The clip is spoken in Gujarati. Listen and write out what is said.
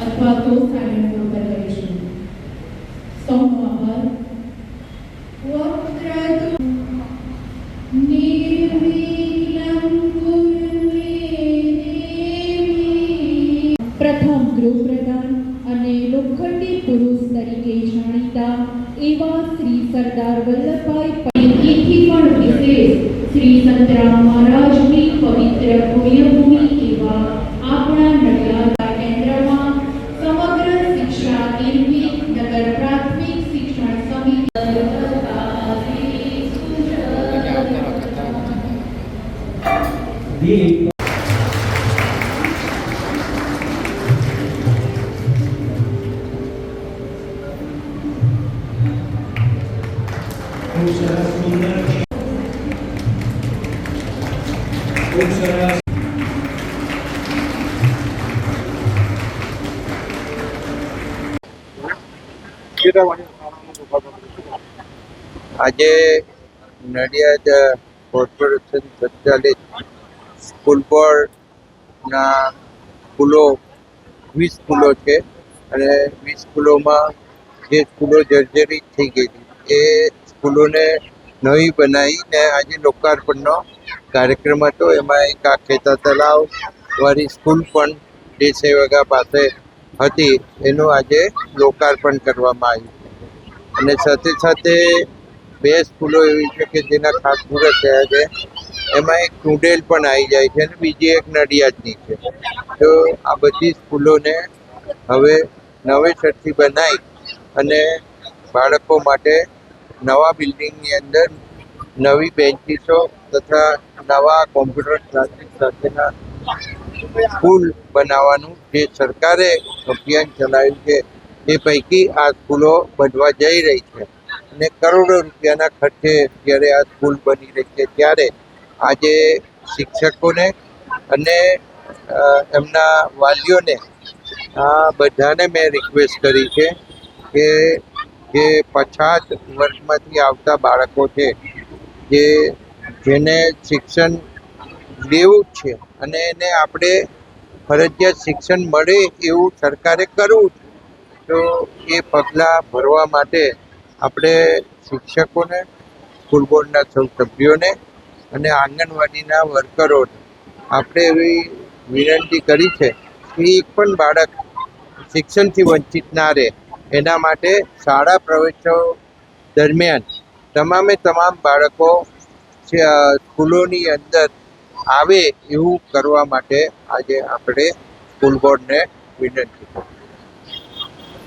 અથવા તો નિર્વિઘ્नं કુરુ મે પ્રથમ ગૃહપ્રધાન અને લોખંડી પુરુષ તરીકે જાણીતા એવા શ્રી સરદાર વલ્લભભાઈ પણ વિશેષ શ્રી સંતરામ મહારાજની પવિત્ર પુણ્યભૂમિ આજે નડિયાદ કોર્પોરેશન સંચાલિત સ્કૂલ બોર્ડના સ્કૂલો વીસ સ્કૂલો છે. અને વીસ સ્કૂલોમાં જે સ્કૂલો જર્જરિત થઈ ગઈ એ સ્કૂલોને નવી બનાવીને આજે લોકાર્પણનો કાર્યક્રમ હતો. એમાં એક આ ખેતા તલાવવાળી સ્કૂલ પણ જે સેવકા પાસે હતી, એનું આજે લોકાર્પણ કરવામાં આવ્યું અને સાથે સાથે બે સ્કૂલો એવી છે કે જેના ખાસ મુહૂર્ત થયા છે. એમાં એક ટુંડેલ પણ આવી જાય છે અને બીજી એક નડિયાદની છે. તો આ બધી સ્કૂલોને હવે નવેસરથી બનાવી અને બાળકો માટે નવા બિલ્ડિંગની અંદર નવી બેન્ચીસો તથા નવા કોમ્પ્યુટર ક્લાસીસ સાથેના સ્કૂલ બનાવવાનું જે સરકારે અભિયાન ચલાવ્યું છે, એ પૈકી આ સ્કૂલો બનવા જઈ રહી છે. અને કરોડો રૂપિયાના ખર્ચે જ્યારે આ સ્કૂલ બની રહી છે, ત્યારે આજે શિક્ષકોને અને એમના વાલીઓને આ બધાને મેં રિક્વેસ્ટ કરી છે કે, જે પછાત વર્ગમાંથી આવતા બાળકો છે, જે, જેને શિક્ષણ લેવું જ છે અને એને આપણે ફરજિયાત શિક્ષણ મળે એવું સરકારે કરવું તો એ પગલાં ભરવા માટે આપણે શિક્ષકોને, સ્કૂલ બોર્ડના સૌ સભ્યોને અને આંગણવાડીના વર્કરોને આપણે એવી વિનંતી કરી છે કે એક પણ બાળક શિક્ષણથી વંચિત ના રહે. એના માટે શાળા પ્રવેશો દરમિયાન તમામે તમામ બાળકો સ્કૂલોની અંદર આવે એવું કરવા માટે આજે આપણે સ્કૂલ બોર્ડને વિનંતી કરી